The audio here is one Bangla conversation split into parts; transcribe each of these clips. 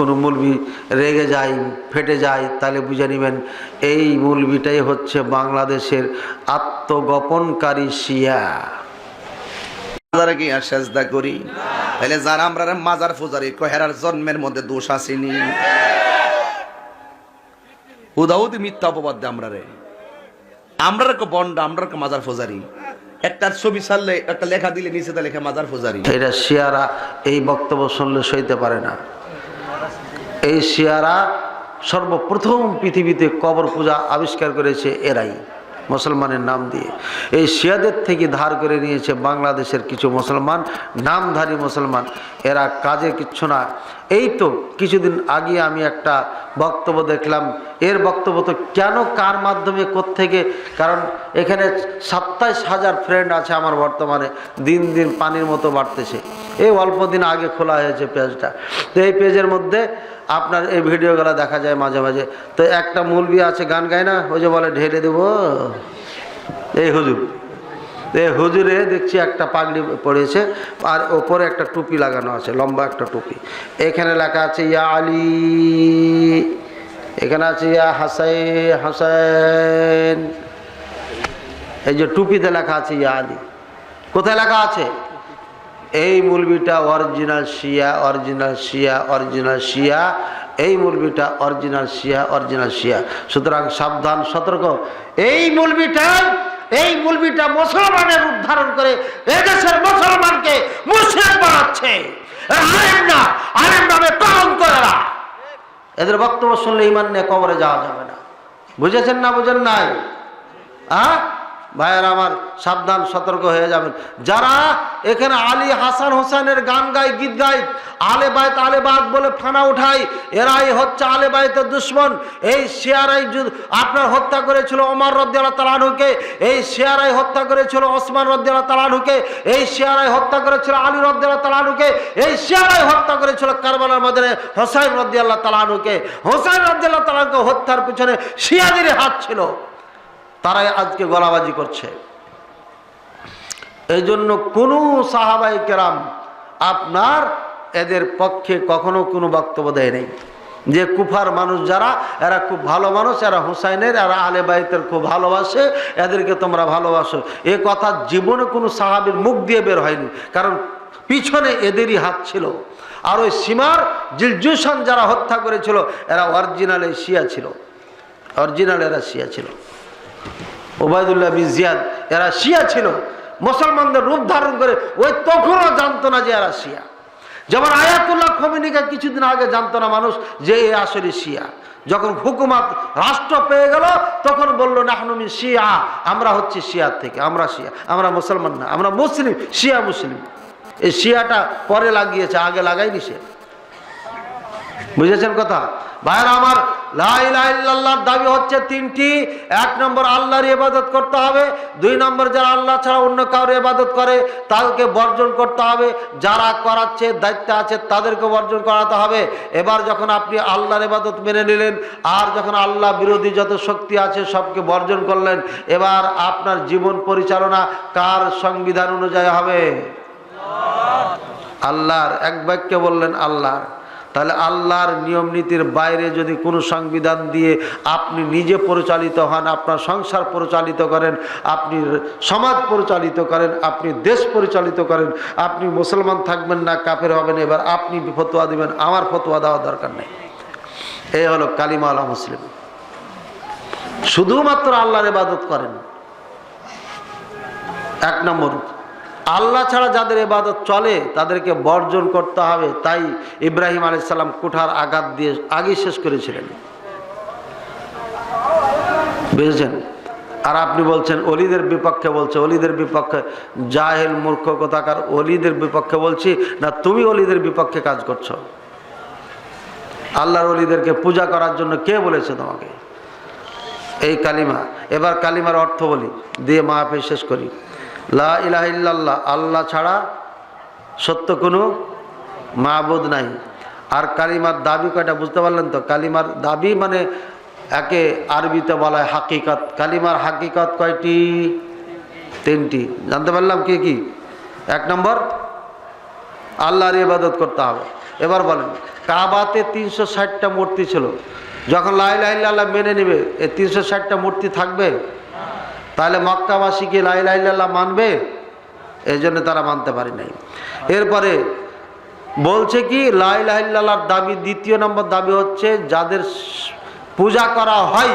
কোনো মুলবি রেগে যায় ফেটে যায় তাহলে বুঝে নেবেন এই মুলবিটাই হচ্ছে বাংলাদেশের আত্মগোপনকারী শিয়া। মাজারে কি আর সেজদা করি। তাহলে যারা আমরা মাজার ফুজারি কহেরার জন্মের মধ্যে দোষ আসেনি। উদাউদি মিথ্যা অপবাদ দেয় আমরা রে। আমরা বন্ড আমরা মাজার ফুজারি একটা ছবি ছাড়লে একটা লেখা দিলে নিচে তা লেখা মাজার ফুজারি এটা শিয়ারা এই বক্তব্য শুনলে সইতে পারে না। এই শিয়ারা সর্বপ্রথম পৃথিবীতে কবর পূজা আবিষ্কার করেছে এরাই, মুসলমানের নাম দিয়ে। এই শিয়াদের থেকে ধার করে নিয়েছে বাংলাদেশের কিছু মুসলমান, নামধারী মুসলমান। এরা কাজে কিচ্ছু না। এই তো কিছুদিন আগে আমি একটা বক্তব্য দেখলাম। এর বক্তব্য তো কেন, কার মাধ্যমে থেকে কারণ এখানে সাতাইশ হাজার ফ্রেন্ড আছে আমার বর্তমানে। দিন দিন পানির মতো বাড়তেছে। এই অল্প দিন আগে খোলা হয়েছে পেজটা। তো এই পেজের মধ্যে আপনার এই ভিডিওগুলো দেখা যায় মাঝে মাঝে। তো একটা মুলবি আছে, গান গায় না? ওই যে বলে, ঢেলে দেবো? এই হুজুর। এই হুজুরে দেখছি একটা পাগড়ি পড়েছে, আর ওপরে একটা টুপি লাগানো আছে, লম্বা একটা টুপি। এখানে লেখা আছে, ইয়া আলী। এখানে আছে, ইয়া হাসাই হাসাইন। এই যে টুপিতে লেখা আছে, ইয়া আলী। কোথায় লেখা আছে? এই মুলবিটা original Shia original Shia original Shia. এই মুলবিটা অরিজিনাল শিয়া অরিজিনাল শিয়া। সুতরাং সাবধান, সতর্ক। এই মুলবিটা এই মুলবিটা মুসলমানের রূপ ধারণ করে এদেশের মুসলমানকে মুসলিম বানাচ্ছে। না। এদের বক্তব্য শুনলে ইমান নিয়ে কবরে যাওয়া যাবে না। বুঝেছেন না বুঝেন নাই? হ্যাঁ ভাইয়ের আমার সাবধান, সতর্ক হয়ে যাবেন। যারা এখানে আলী হাসান হোসেনের গান গায়, গীত গায়, আলে বাইত আলে বাদ বলে ফানা উঠায়, এরাই হচ্ছে আলে বাইতের দুশ্মন। এই শেয়ারাই আপনার হত্যা করেছিল ওমর রদ্দাল্লাহ তালানুকে এই শেয়ারাই হত্যা করেছিল ওসমান রদ্দাল্লাহ তালানুকে এই শেয়ারাই হত্যা করেছিল আলী রদ্দাল্লাহ তালানুকে এই শেয়ারাই হত্যা করেছিল কারবালার মধ্যে হোসাইন রদ্দাল্লাহ তালানুকে হোসাইন রদ্দাল্লাহ তালানুকে হত্যার পিছনে শিয়াদের হাত ছিল। তারাই আজকে গলাবাজি করছে। এই জন্য কোনো সাহাবাই কেরাম আপনার এদের পক্ষে কখনো কোনো বক্তব্য দেয় নেই। যে কুফার মানুষ যারা, এরা খুব ভালো মানুষ, এরা হুসাইনের, এরা আলে বাইতের খুব ভালোবাসে, এদেরকে তোমরা ভালোবাসো। এ কথা জীবনে কোনো সাহাবির মুখ দিয়ে বের হয়নি, কারণ পিছনে এদেরই হাত ছিল। আর ওই সীমার জিলজুসান যারা হত্যা করেছিল, এরা অরিজিনালে শিয়া ছিল। অরিজিনাল এরা শিয়া ছিল। ওবায়দুল্লাহ বিন জিয়াদ, এরা শিয়া ছিল। মুসলমানদের রূপ ধারণ করে ওই তখনও জানতো না যে এরা শিয়া। যেমন আয়াতুল্লাহ খমিনিকা কিছুদিন আগে জানতো না মানুষ যে এ আসলে শিয়া। যখন হুকুমাত রাষ্ট্র পেয়ে গেল, তখন বলল নাহনুমি শিয়া, আমরা হচ্ছে শিয়ার থেকে, আমরা শিয়া, আমরা মুসলমান না, আমরা মুসলিম, শিয়া মুসলিম। এই শিয়াটা পরে লাগিয়েছে, আগে লাগাইনি সে। বুঝেছেন কথা? ভাইয়ের, আমার লাইলাহিল্লাহর দাবি হচ্ছে তিনটি। এক নম্বর আল্লাহর ইবাদত করতে হবে। দুই নম্বর যারা আল্লাহ ছাড়া অন্য কারোর ইবাদত করে, তাদেরকে বর্জন করতে হবে। যারা করাচ্ছে, দায়িত্ব আছে, তাদেরকে বর্জন করাতে হবে। এবার যখন আপনি আল্লাহর ইবাদত মেনে নিলেন, আর যখন আল্লাহ বিরোধী যত শক্তি আছে, সবকে বর্জন করলেন, এবার আপনার জীবন পরিচালনা কার সংবিধান অনুযায়ী হবে? আল্লাহর। এক বাক্যে বললেন আল্লাহর। তাহলে আল্লাহর নিয়ম নীতির বাইরে যদি কোনো সংবিধান দিয়ে আপনি নিজে পরিচালিত হন, আপনার সংসার পরিচালিত করেন, আপনি সমাজ পরিচালিত করেন, আপনি দেশ পরিচালিত করেন, আপনি মুসলমান থাকবেন না, কাফের হবেন, এবার আপনি ফতোয়া দিবেন, আমার ফতোয়া দেওয়ার দরকার নেই। এই হলো কালিমা আলা মুসলিম। শুধুমাত্র আল্লাহর ইবাদত করেন। এক নম্বর আল্লাহ ছাড়া যাদের এবাদত চলে, তাদেরকে বর্জন করতে হবে। তাই ইব্রাহিম আলাইসাল্লাম কুঠার আঘাত দিয়ে আগেই শেষ করেছিলেন। বুঝেছেন? আর আপনি বলছেন, অলিদের বিপক্ষে বলছে, অলিদের বিপক্ষে জাহেল মূর্খ কথাকার, অলিদের বিপক্ষে বলছি, না তুমি অলিদের বিপক্ষে কাজ করছ? আল্লাহর অলিদেরকে পূজা করার জন্য কে বলেছে তোমাকে? এই কালিমা। এবার কালিমার অর্থ বলি, দিয়ে মাহফিল শেষ করি। লা আল্লাহ ছাড়া সত্য কোনো মাহবুদ নাই। আর কালিমার দাবি কয়টা বুঝতে পারলেন তো? কালিমার দাবি মানে একে আরবিতে বলা হয় হাকিকত। কালিমার হাকিকত কয়টি? তিনটি। জানতে পারলাম কি কি? এক নম্বর, আল্লাহর ইবাদত করতে হবে। এবার বলেন, কাবাতে তিনশো ষাটটা মূর্তি ছিল। যখন লাই লাইল্লাহ মেনে নেবে, এই তিনশো ষাটটা মূর্তি থাকবে? তাহলে মক্কাবাসী কি লাই লাইল্লাহ মানবে? এই জন্য তারা মানতে পারে নাই। এরপরে বলছে কি লাই লাইল্লাহর দাবি, দ্বিতীয় নম্বর দাবি হচ্ছে, যাদের পূজা করা হয়,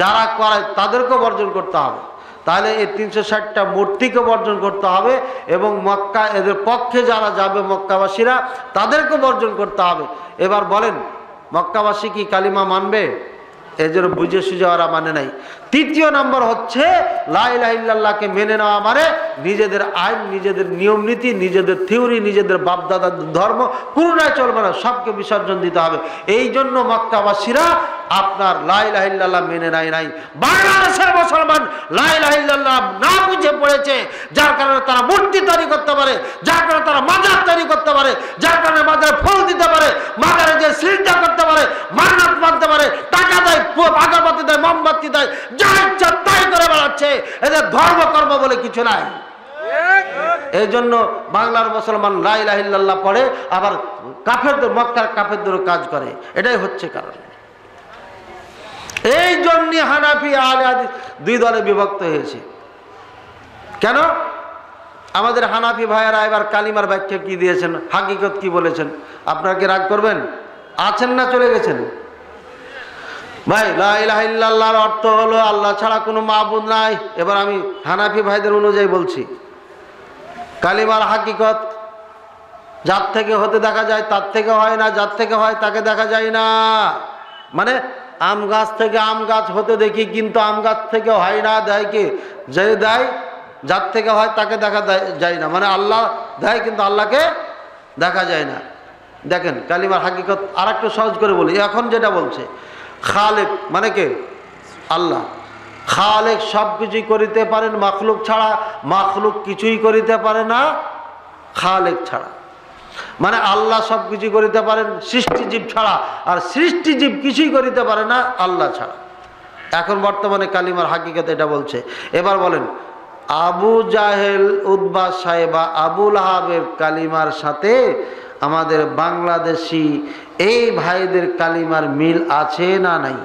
যারা করায় তাদেরকেও বর্জন করতে হবে। তাহলে এই তিনশো ষাটটা মূর্তিকে বর্জন করতে হবে এবং মক্কা, এদের পক্ষে যারা যাবে মক্কাবাসীরা তাদেরকে বর্জন করতে হবে। এবার বলেন, মক্কাবাসী কি কালিমা মানবে? এই জন্য বুঝে সুঝে ওরা মানে নাই। তৃতীয় নম্বর হচ্ছে লাইলাহিল্লাহকে মেনে নেওয়া মানে নিজেদের আইন, নিজেদের নিয়ম নীতি, নিজেদের থিওরি, নিজেদের বাপদাদার ধর্ম পুরোটাই চলবে না, সবকে বিসর্জন দিতে হবে। এই জন্য মক্কাবাসীরা আপনার লাইলাহিল্লাহ মেনে নাই নাই। বাংলাদেশের মুসলমান লাইলাহিল্লাহ না বুঝে পড়েছে, যার কারণে তারা মূর্তি তৈরি করতে পারে, যার কারণে তারা মাজার তৈরি করতে পারে, যার কারণে মাজারে ফুল দিতে পারে, মাজারে যে সিলটা করতে পারে, মান্নাত মানতে পারে আগরবাতি দেয়, মোমবাতি দেয়, যা ইচ্ছা তাই করে বেড়াচ্ছে। এদের ধর্মকর্ম বলে কিছু নাই। এই জন্য বাংলার মুসলমান লাই লাহিল্লাহ পড়ে, আবার কাফেরদের, মক্কার কাফেরদেরও কাজ করে। এটাই হচ্ছে কারণ। এই জন্য হানাফি, আলে দুই দলে বিভক্ত হয়েছে। কেন? আমাদের হানাফি ভাইয়েরা এবার কালিমার ব্যাখ্যা কি দিয়েছেন, হাকিকত কি বলেছেন? আপনারা কি রাগ করবেন? আছেন না চলে গেছেন? ভাই লাইলাহিল্লাহর অর্থ হলো আল্লাহ ছাড়া কোনো মাহবুদ নাই। এবার আমি হানাফি ভাইদের অনুযায়ী বলছি। কালিমার হাকিকত যার থেকে হতে দেখা যায়, তার থেকে হয় না, যার থেকে হয় তাকে দেখা যায় না। মানে আম গাছ থেকে আম গাছ হতে দেখি, কিন্তু আম গাছ থেকে হয় না, দেয় কি? যে দেয়, যার থেকে হয় তাকে দেখা যায় না। মানে আল্লাহ দেয়, কিন্তু আল্লাহকে দেখা যায় না। দেখেন, কালিমার হাকিকত আর একটু সহজ করে বলি। এখন যেটা বলছে খালেক মানে কে? আল্লাহ। খালেক সব কিছুই করিতে পারেন, মাখলুক ছাড়া মাখলুক কিছুই করিতে পারে না, খালেক ছাড়া। মানে আল্লাহ সব কিছু করিতে পারেন, সৃষ্টিজীব ছাড়া। আর সৃষ্টিজীব কিছুই করিতে পারে না, আল্লাহ ছাড়া। এখন বর্তমানে কালিমার হাকিকত এটা বলছে। এবার বলেন, আবু জাহেল উদ্বা সাহেবা আবুল আহাবের কালিমার সাথে আমাদের বাংলাদেশি এই ভাইদের কালিমার মিল আছে না নাই?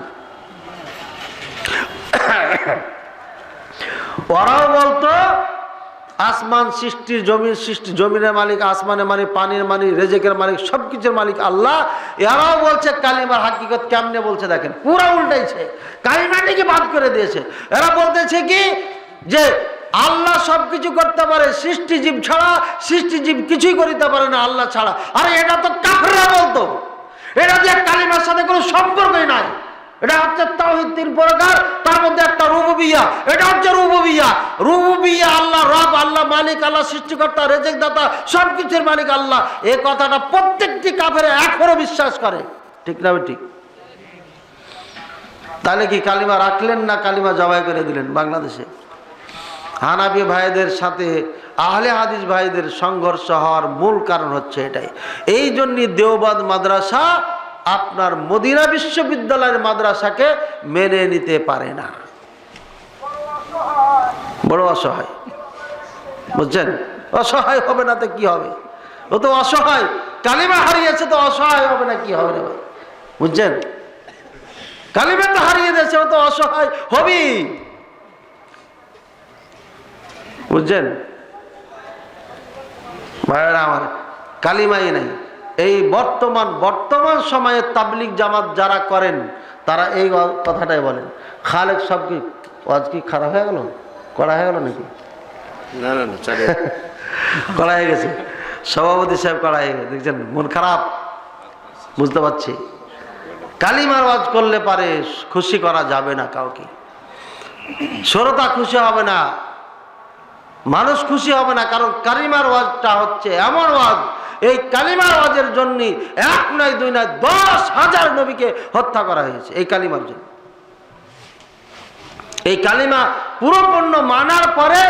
ওরাও বলতো, আসমান সৃষ্টির জমির সৃষ্টি জমিনের মালিক, আসমানের মালিক, পানির মালিক, রেজেকের মালিক সব কিছুর মালিক আল্লাহ। এরাও বলছে, কালিমার হাকিকত কেমনে বলছে দেখেন? পুরা উল্টাইছে। কালিমাটিকে বাদ করে দিয়েছে। এরা বলতেছে কি? যে আল্লাহ সব কিছু করতে পারে, সৃষ্টিজীব ছাড়া সৃষ্টিজীব কিছুই করিতে পারে না আল্লাহ ছাড়া। আরে এটা তো কাফেররা বলতো। এটা যে কালিমার সাথে কোনো সম্পর্কই নাই। এটা হচ্ছে তাওহীদ প্রকার, তার মধ্যে একটা রুবুবিয়া। এটা হচ্ছে রুবুবিয়া। রুবুবিয়া আল্লাহ, রব আল্লাহ, মালিক আল্লাহ, সৃষ্টিকর্তা রেজেক দাতা সব কিছুর মালিক আল্লাহ। এই কথাটা প্রত্যেকটি কাফের এখনও বিশ্বাস করে। ঠিক না ঠিক? তাহলে কি কালিমা রাখলেন না কালিমা জবাই করে দিলেন বাংলাদেশে? হানাবি ভাইদের সাথে, আহলে হাদিস ভাইদের সংঘর্ষ হওয়ার মূল কারণ হচ্ছে এটাই। এই জন্যই দেওবাদ মাদ্রাসা আপনার মদিনা বিশ্ববিদ্যালয়ের মাদ্রাসাকে মেনে নিতে পারে না। বড় অসহায়। বুঝছেন? অসহায় হবে না তো কি হবে? ও তো অসহায়। কালিমা হারিয়েছে তো অসহায় হবে না কি হবে রে ভাই? বুঝছেন? কালিমা তো হারিয়ে দিয়েছে, ও তো অসহায় হবেই। বুঝছেন? ভাইয়েরা আমার কালিমাই নাই। এই বর্তমান বর্তমান সময়ে তাবলিক জামাত যারা করেন তারা এই কথাটাই বলেন। খালেক সব কি আজ কি খারাপ হয়ে গেল? করা হয়ে গেল নাকি? না না না করা হয়ে গেছে। সভাপতি সাহেব করা হয়ে গেছে। দেখছেন মন খারাপ। বুঝতে পারছি। কালিমার ওয়াজ করলে পারে খুশি করা যাবে না কাউকে। শ্রোতা খুশি হবে না। মানুষ খুশি হবে না, কারণ কালিমার ওয়াজটা হচ্ছে এমন ওয়াজ। এই কালিমার ওয়াজের জন্য এক নয়, দুই নয়, দশ হাজার নবীকে হত্যা করা হয়েছে এই কালিমার জন্য। এই কালিমা পুরোপূর্ণ মানার পরে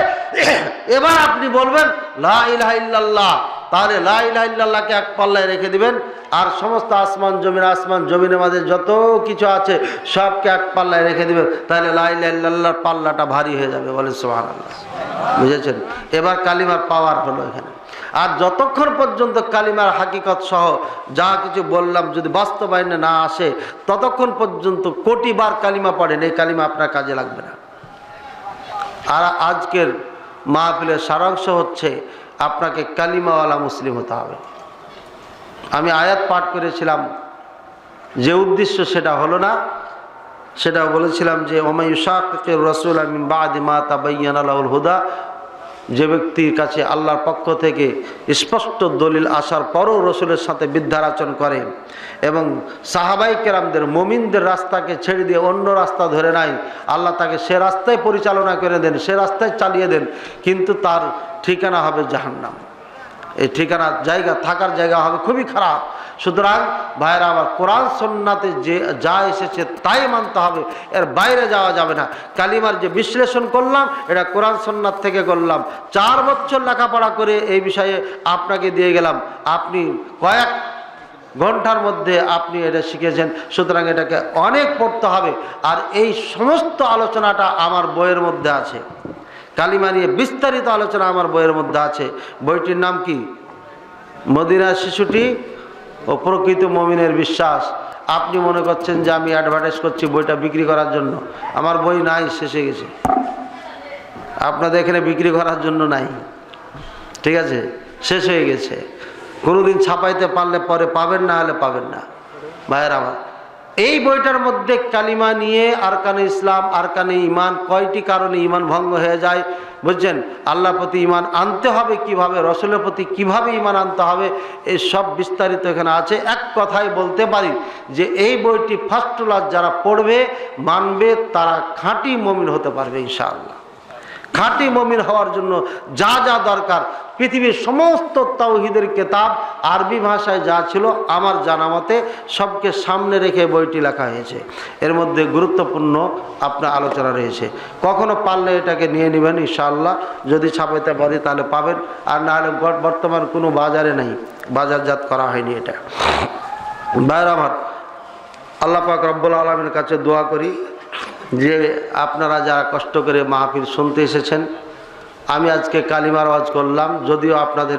এবার আপনি বলবেন, লা ইলাহা ইল্লাল্লাহ। তাহলে লা ইলাহা ইল্লাল্লাহকে এক পাল্লায় রেখে দিবেন। আর সমস্ত আসমান জমিন, আসমান জমিনের মাঝে যত কিছু আছে সবকে এক পাল্লায় রেখে দিবেন। তাহলে লা ইলাহা ইল্লাল্লাহর পাল্লাটা ভারী হয়ে যাবে বলেন সুবহানাল্লাহ। বুঝেছেন? এবার কালিমার পাওয়ার হলো এখানে। আর যতক্ষণ পর্যন্ত কালিমার হাকিকত সহ যা কিছু বললাম যদি বাস্তবায়নে না আসে, ততক্ষণ পর্যন্ত কোটিবার কালিমা পড়েন, এই কালিমা আপনার কাজে লাগবে না। আর আজকের মাহফিলের সারাংশ হচ্ছে আপনাকে কালিমাওয়ালা মুসলিম হতে হবে। আমি আয়াত পাঠ করেছিলাম, যে উদ্দেশ্য সেটা হলো না সেটা বলেছিলাম যে ওমায়ুশাকের রসুল আমিন বাদি মা তাবাইয়ান আলাউল হুদা যে ব্যক্তির কাছে আল্লাহর পক্ষ থেকে স্পষ্ট দলিল আসার পরও রসুলের সাথে বিদ্যারাচন করে এবং সাহাবাই কেরামদের মমিনদের রাস্তাকে ছেড়ে দিয়ে অন্য রাস্তা ধরে নাই, আল্লাহ তাকে সে রাস্তায় পরিচালনা করে দেন, সে রাস্তায় চালিয়ে দেন, কিন্তু তার ঠিকানা হবে জাহান্নাম। এই ঠিকানার জায়গা, থাকার জায়গা হবে খুবই খারাপ। সুতরাং ভাইরা আমার কোরআন সন্নাতে যে যা এসেছে তাই মানতে হবে। এর বাইরে যাওয়া যাবে না। কালিমার যে বিশ্লেষণ করলাম, এটা কোরআন সন্ন্যাত থেকে করলাম। চার বছর লেখাপড়া করে এই বিষয়ে আপনাকে দিয়ে গেলাম। আপনি কয়েক ঘণ্টার মধ্যে আপনি এটা শিখেছেন। সুতরাং এটাকে অনেক পড়তে হবে। আর এই সমস্ত আলোচনাটা আমার বইয়ের মধ্যে আছে। কালিমা নিয়ে বিস্তারিত আলোচনা আমার বইয়ের মধ্যে আছে। বইটির নাম কি? মদিনা শিশুটি ও প্রকৃত মমিনের বিশ্বাস। আপনি মনে করছেন যে আমি অ্যাডভার্টাইজ করছি বইটা বিক্রি করার জন্য। আমার বই নাই, শেষে গেছে। আপনাদের এখানে বিক্রি করার জন্য নাই। ঠিক আছে? শেষ হয়ে গেছে। কোনোদিন ছাপাইতে পারলে পরে পাবেন, না হলে পাবেন না। ভাইয়ের আমার এই বইটার মধ্যে কালিমা নিয়ে আরকানে ইসলাম, আরকানে ইমান কয়টি কারণে ইমান ভঙ্গ হয়ে যায়? বুঝছেন? আল্লাহ প্রতি ইমান আনতে হবে কীভাবে? রসুলের প্রতি কীভাবে ইমান আনতে হবে? এই সব বিস্তারিত এখানে আছে। এক কথায় বলতে পারি যে এই বইটি ফার্স্ট ক্লাস যারা পড়বে, মানবে, তারা খাঁটি মমিন হতে পারবে ইনশাআল্লাহ। খাঁটি মমিন হওয়ার জন্য যা যা দরকার, পৃথিবীর সমস্ত তাওহিদের কেতাব, আরবি ভাষায় যা ছিল আমার জানা মতে সবকে সামনে রেখে বইটি লেখা হয়েছে। এর মধ্যে গুরুত্বপূর্ণ আপনার আলোচনা রয়েছে। কখনো পারলে এটাকে নিয়ে নেবেন ইনশাআল্লাহ। যদি ছাপাইতে পারি তাহলে পাবেন। আর না হলে বর্তমান কোনো বাজারে নেই। বাজারজাত করা হয়নি এটা। বাইর আমার, আল্লাহ পাক রব্বুল আলমের কাছে দোয়া করি। যে আপনারা যারা কষ্ট করে মাহফিল শুনতে এসেছেন, আমি আজকে কালিমার ওয়াজ করলাম, যদিও আপনাদের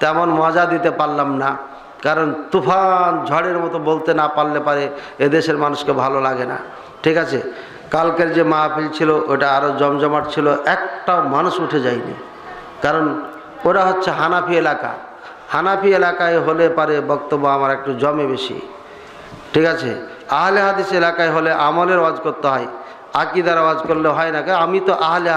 তেমন মজা দিতে পারলাম না, কারণ তুফান ঝড়ের মতো বলতে না পারলে পারে এদেশের মানুষকে ভালো লাগে না। ঠিক আছে? কালকের যে মাহফিল ছিল, ওটা আরও জমজমাট ছিল, একটাও মানুষ উঠে যায়নি। কারণ ওরা হচ্ছে হানাফি এলাকা। হানাফি এলাকায় হলে পারে বক্তব্য আমার একটু জমে বেশি। ঠিক আছে? আহলে হাদিস এলাকায় হলে আমলের ওয়াজ করতে হয়, আকিদার ওয়াজ করলে হয় না। আমি তো আহলে